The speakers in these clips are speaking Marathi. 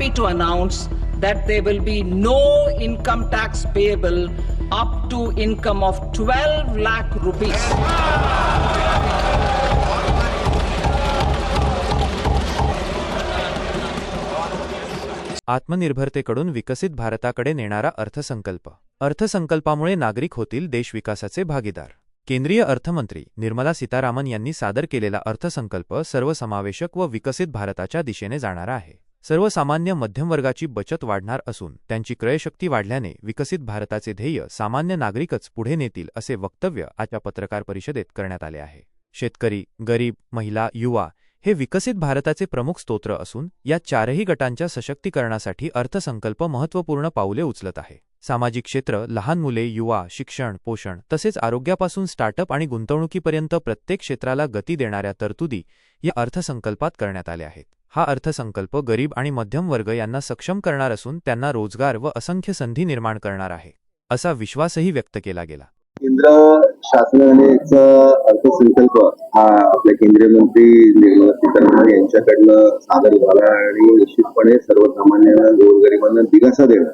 happy to announce that there will be no income tax payable up to income of 12 lakh rupees. आत्मनिर्भरतेकडून विकसित भारताकडे नेणारा अर्थसंकल्प. अर्थसंकल्पामुळे नागरिक होतील देशविकासाचे भागीदार. केंद्रीय अर्थमंत्री निर्मला सीतारामन यांनी सादर केलेला अर्थसंकल्प सर्वसमावेशक व विकसित भारताच्या दिशेने जाणारा आहे. सर्वसामान्य मध्यमवर्गाची बचत वाढणार असून त्यांची क्रयशक्ती वाढल्याने विकसित भारताचे ध्येय सामान्य नागरिकच पुढे नेतील असे वक्तव्य आजच्या पत्रकार परिषदेत करण्यात आले आहे. शेतकरी गरीब महिला युवा हे विकसित भारताचे प्रमुख स्तोत्र असून या चारही गटांच्या सशक्तीकरणासाठी अर्थसंकल्प महत्त्वपूर्ण पाऊले उचलत आहे. सामाजिक क्षेत्र लहान मुले युवा शिक्षण पोषण तसेच आरोग्यापासून स्टार्टअप आणि गुंतवणुकीपर्यंत प्रत्येक क्षेत्राला गती देणाऱ्या तरतुदी या अर्थसंकल्पात करण्यात आल्या आहेत. हा अर्थसंकल्प गरीब आणि मध्यम वर्ग यांना सक्षम करणार असून त्यांना रोजगार व असंख्य संधी निर्माण करणार आहे असा विश्वासही व्यक्त केला गेला. केंद्र शासनानेचा अर्थसंकल्प हा आपल्या केंद्रीय मंत्री निर्मला सीतारामन यांच्याकडनं सादर झाला आणि निश्चितपणे सर्वसामान्यांना गोरगरिबांना दिलासा देणं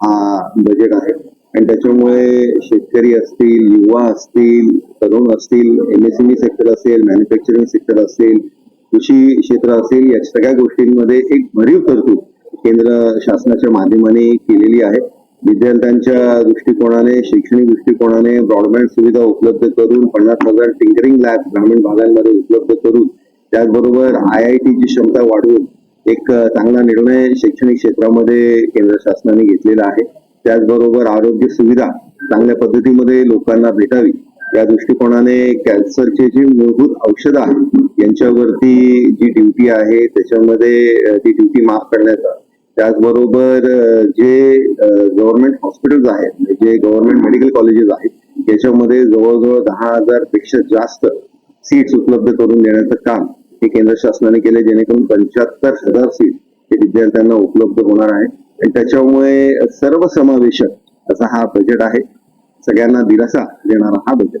हा बजेट आहे. आणि त्याच्यामुळे शेतकरी असतील युवा असतील तरुण असतील एमएसएमई सेक्टर असेल मॅन्युफॅक्चरिंग सेक्टर असेल कृषी क्षेत्र असेल या सगळ्या गोष्टींमध्ये एक भरीव तरतूद केंद्र शासनाच्या माध्यमाने केलेली आहे. विद्यार्थ्यांच्या दृष्टिकोनाने शैक्षणिक दृष्टिकोनाने ब्रॉडबँड सुविधा उपलब्ध करून पन्नास हजार टिंकरिंग लॅब ग्रामीण भागांमध्ये उपलब्ध करून त्याचबरोबर आय आय टीची क्षमता वाढवून एक चांगला निर्णय शैक्षणिक क्षेत्रामध्ये केंद्र शासनाने घेतलेला आहे. त्याचबरोबर आरोग्य सुविधा चांगल्या पद्धतीमध्ये लोकांना भेटावी या दृष्टिकोनाने कॅन्सरची जी मूलभूत औषधं आहेत त्यांच्यावरती जी ड्युटी आहे त्याच्यामध्ये ती ड्युटी माफ करण्याचा. त्याचबरोबर जे गव्हर्नमेंट हॉस्पिटल्स आहेत म्हणजे जे गव्हर्नमेंट मेडिकल कॉलेजेस आहेत याच्यामध्ये जवळजवळ दहा हजारपेक्षा जास्त सीट्स उपलब्ध करून देण्याचं काम हे केंद्र शासनाने केले जेणेकरून पंच्याहत्तर हजार सीट हे विद्यार्थ्यांना उपलब्ध होणार आहे. आणि त्याच्यामुळे सर्वसमावेशक असा हा बजेट आहे. सगळ्यांना दिलासा देणारा हा बजेट